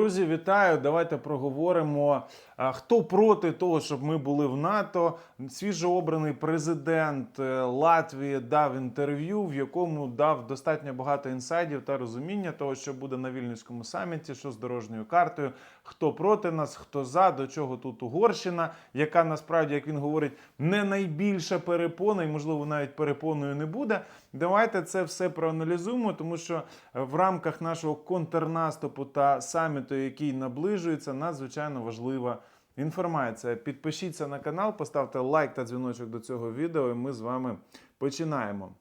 Друзі, вітаю! Давайте проговоримо. Хто проти того, щоб ми були в НАТО? Свіжообраний президент е, Латвії дав інтерв'ю, в якому дав достатньо багато інсайдів та розуміння того, що буде на вільнюському саміті, що з дорожньою картою, хто проти нас, хто за, до чого тут Угорщина, яка насправді, як він говорить, не найбільша перепона, і можливо навіть перепоною не буде. Давайте це все проаналізуємо, тому що е, в рамках нашого контрнаступу та саміту, який наближується, надзвичайно важлива інформація. Підпишіться на канал, поставте лайк та дзвіночок до цього відео, і ми з вами починаємо.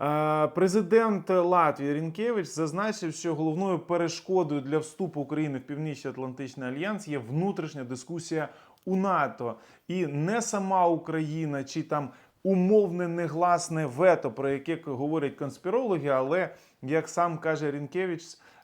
Е, Президент Латвії Рінкевич зазначив, що головною перешкодою для вступу України в Північно-Атлантичний альянс є внутрішня дискусія у НАТО, і не сама Україна чи там умовне негласне вето, про яке говорять конспірологи, але як сам каже Рінкевич,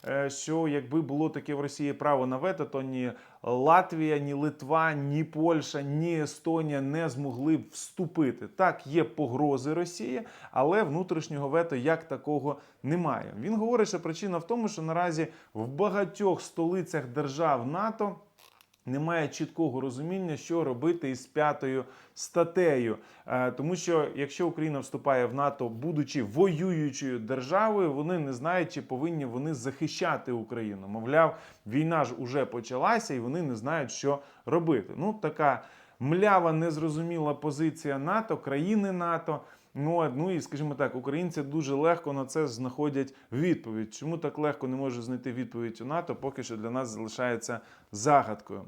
е, що якби було таке в Росії право на вето, то ні Латвія, ні Литва, ні Польща, ні Естонія не змогли б вступити. Так, є погрози Росії, але внутрішнього вето як такого немає. Він говорить, що причина в тому, що наразі в багатьох столицях держав НАТО. Немає чіткого розуміння, що робити із п'ятою статтею. Е, Тому що якщо Україна вступає в НАТО, будучи воюючою державою, вони не знають, чи повинні вони захищати Україну. Мовляв, війна ж уже почалася, і вони не знають, що робити. Ну, така млява, незрозуміла позиція НАТО, країни НАТО. Ну, ну і скажімо так, українці дуже легко на це знаходять відповідь. Чому так легко не можуть знайти відповідь у НАТО, поки що для нас залишається загадкою.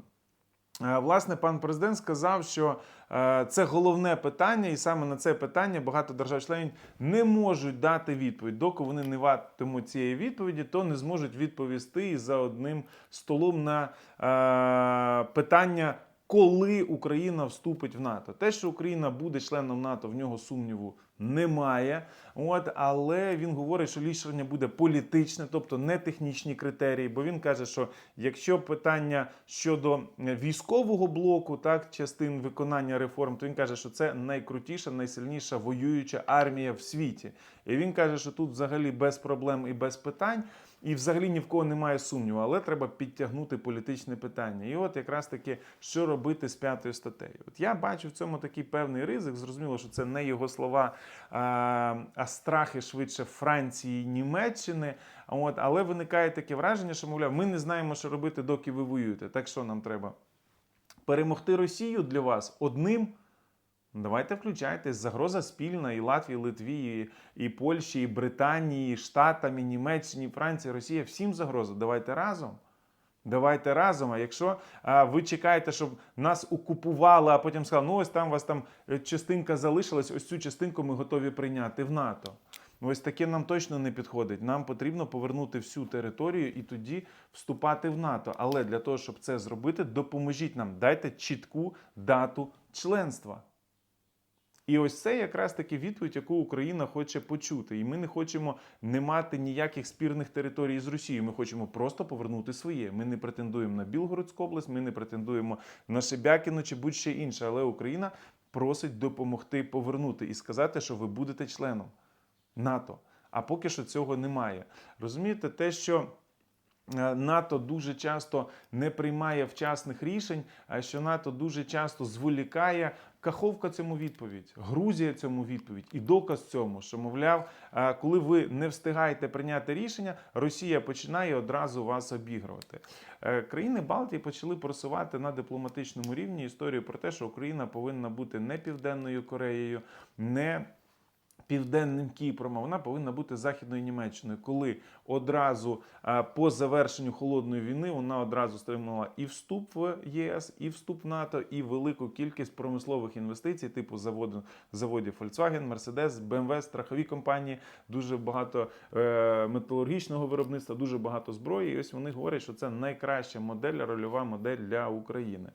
Е, Власне, пан президент сказав, що е, це головне питання, і саме на це питання багато держав-членів не можуть дати відповідь. Доки вони не ватимуть цієї відповіді, то не зможуть відповісти і за одним столом на е, питання. Коли Україна вступить в НАТО, те, що Україна буде членом НАТО, в нього сумніву немає. От, але він говорить, що рішення буде політичне, тобто не технічні критерії. Бо він каже, що якщо питання щодо військового блоку, так частин виконання реформ, то він каже, що це найкрутіша, найсильніша воююча армія в світі. І він каже, що тут взагалі без проблем і без питань. І взагалі ні в кого немає сумніву, але треба підтягнути політичне питання. І от якраз таки, що робити з п'ятою статтею. От я бачу в цьому такий певний ризик. Зрозуміло, що це не його слова, а, страхи швидше Франції, Німеччини. От, але виникає таке враження, що мовляв, ми не знаємо, що робити, доки ви воюєте. Так що нам треба? Перемогти Росію для вас одним. Давайте включайтесь. Загроза спільна і Латвії, Литві, і, Польщі, і Британії, і Штатам, і Німеччині, і Франції, Росія. Всім загроза. Давайте разом. Давайте разом. А якщо а, ви чекаєте, щоб нас окупували, а потім сказали, ну ось там у вас там е, частинка залишилась, ось цю частинку ми готові прийняти в НАТО. Ось таке нам точно не підходить. Нам потрібно повернути всю територію і тоді вступати в НАТО. Але для того, щоб це зробити, допоможіть нам, дайте чітку дату членства. І ось це якраз таки відповідь, яку Україна хоче почути. І ми не хочемо не мати ніяких спірних територій з Росією. Ми хочемо просто повернути своє. Ми не претендуємо на Білгородську область, ми не претендуємо на Шебякіно чи будь-що інше. Але Україна просить допомогти повернути і сказати, що ви будете членом НАТО. А поки що цього немає. Розумієте, те, що. Е, НАТО дуже часто не приймає вчасних рішень, а що НАТО дуже часто зволікає. Каховка цьому відповідь, Грузія цьому відповідь, і доказ цьому, що мовляв, е, коли ви не встигаєте прийняти рішення, Росія починає одразу вас обігрувати. Е, Країни Балтії почали просувати на дипломатичному рівні історію про те, що Україна повинна бути не південною Кореєю, не Південним Кіпром, а вона повинна бути західною Німеччиною, коли одразу по завершенню холодної війни вона одразу стримувала і вступ в ЄС, і вступ в НАТО, і велику кількість промислових інвестицій, типу заводу, заводів Volkswagen, Mercedes, BMW, страхові компанії, дуже багато е, металургічного виробництва, дуже багато зброї. І ось вони говорять, що це найкраща модель, рольова модель для України.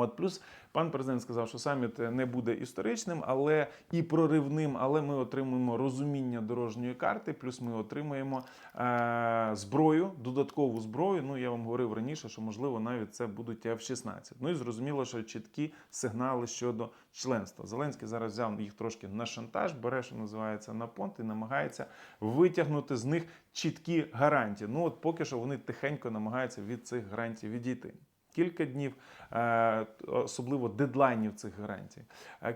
От плюс пан президент сказав, що саміт не буде історичним, але і проривним. Але ми отримуємо розуміння дорожньої карти. Плюс ми отримаємо е- зброю, додаткову зброю. Ну я вам говорив раніше, що можливо навіть це будуть F-16. Ну і зрозуміло, що чіткі сигнали щодо членства. Зеленський зараз взяв їх трошки на шантаж, бере, що називається на понт і намагається витягнути з них чіткі гарантії. Ну от поки що вони тихенько намагаються від цих гарантій відійти. Кілька днів, е, особливо дедлайнів цих гарантій.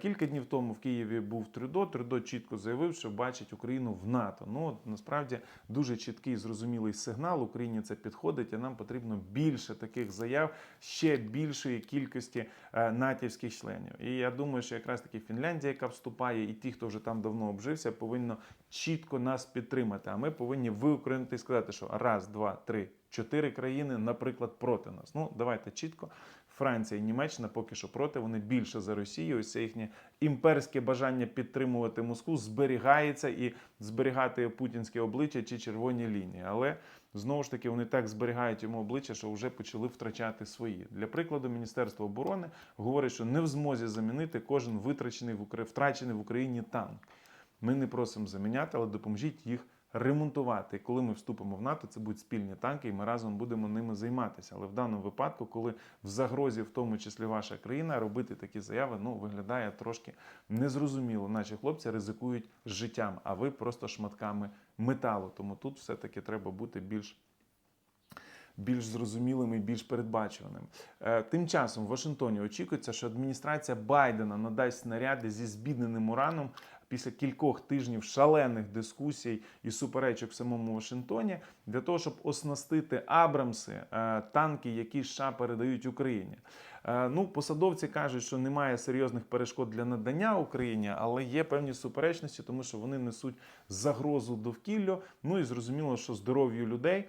Кілька днів тому в Києві був Трюдо. Трюдо чітко заявив, що бачить Україну в НАТО. Ну насправді дуже чіткий зрозумілий сигнал. Україні це підходить, і нам потрібно більше таких заяв, ще більшої кількості е, натівських членів. І я думаю, що якраз таки Фінляндія, яка вступає, і ті, хто вже там давно обжився, повинно чітко нас підтримати. А ми повинні виокремити і сказати, що раз, два, три, чотири країни, наприклад, проти нас. Ну давайте чітко. Франція і Німеччина поки що проти, вони більше за Росію. Ось це їхнє імперське бажання підтримувати Москву зберігається і зберігати путінське обличчя чи червоні лінії. Але знову ж таки вони так зберігають йому обличчя, що вже почали втрачати свої. Для прикладу, Міністерство оборони говорить, що не в змозі замінити кожен витрачений в Укра- втрачений в Україні танк. Ми не просимо заміняти, але допоможіть їх ремонтувати. І коли ми вступимо в НАТО, це будуть спільні танки, і ми разом будемо ними займатися. Але в даному випадку, коли в загрозі, в тому числі ваша країна, робити такі заяви, ну виглядає трошки незрозуміло. Наші хлопці ризикують життям, а ви просто шматками металу. Тому тут все-таки треба бути більш більш зрозумілим і більш передбачуваним. Е, Тим часом в Вашингтоні очікується, що адміністрація Байдена надасть снаряди зі збідненим ураном після кількох тижнів шалених дискусій і суперечок в самому Вашингтоні для того, щоб оснастити Абрамси, е, танки, які США передають Україні. Е, Ну, посадовці кажуть, що немає серйозних перешкод для надання Україні, але є певні суперечності, тому що вони несуть загрозу довкіллю. Ну і зрозуміло, що здоров'ю людей.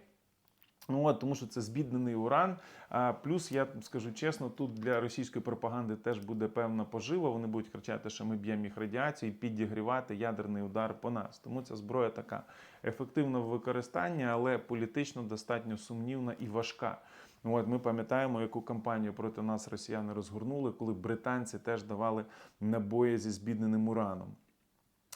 Ну от тому, що це збіднений уран. А плюс я скажу чесно, тут для російської пропаганди теж буде певна пожива. Вони будуть кричати, що ми б'ємо їх радіацією, підігрівати ядерний удар по нас. Тому ця зброя така ефективна в використанні, але політично достатньо сумнівна і важка. Ну, От ми пам'ятаємо, яку кампанію проти нас росіяни розгорнули, коли британці теж давали набої зі збідненим ураном.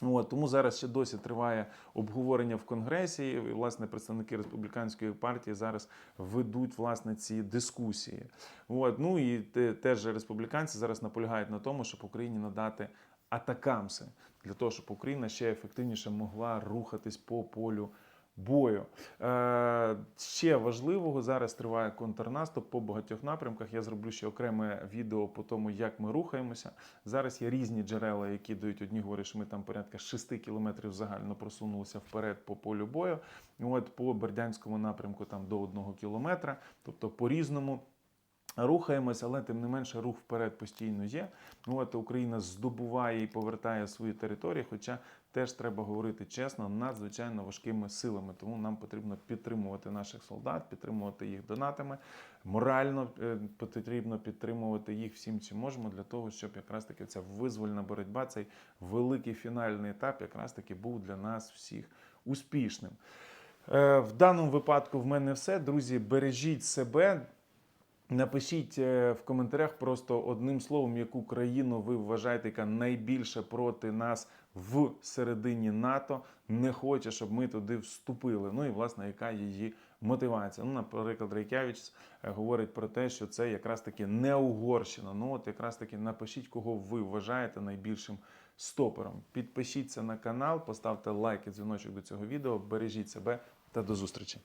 От, тому зараз ще досі триває обговорення в Конгресі. І, власне, представники республіканської партії зараз ведуть власне ці дискусії. От, ну і теж республіканці зараз наполягають на тому, щоб Україні надати атакамси для того, щоб Україна ще ефективніше могла рухатись по полю. Бою е, ще важливого зараз триває контрнаступ по багатьох напрямках. Я зроблю ще окреме відео по тому, як ми рухаємося. Зараз є різні джерела, які дають одні говорять, що ми там порядка 6 кілометрів загально просунулися вперед по полю бою. От по Бердянському напрямку там до 1 кілометра, тобто по різному. Рухаємось, але тим не менше рух вперед постійно є. Ну, От Україна здобуває і повертає свої території, хоча теж треба говорити чесно, надзвичайно важкими силами. Тому нам потрібно підтримувати наших солдат, підтримувати їх донатами. Морально е, потрібно підтримувати їх всім, чим можемо, для того, щоб якраз таки ця визвольна боротьба, цей великий фінальний етап, якраз таки був для нас всіх успішним. Е, В даному випадку в мене все. Друзі, бережіть себе. Напишіть е, в коментарях просто одним словом, яку країну ви вважаєте, яка найбільше проти нас в середині НАТО не хоче, щоб ми туди вступили. Ну і власне, яка її мотивація. Ну, наприклад, Рейкявіч е, говорить про те, що це якраз таки не Угорщина. Ну от якраз таки напишіть, кого ви вважаєте найбільшим стопером. Підпишіться на канал, поставте лайк і дзвіночок до цього відео. Бережіть себе та до зустрічі.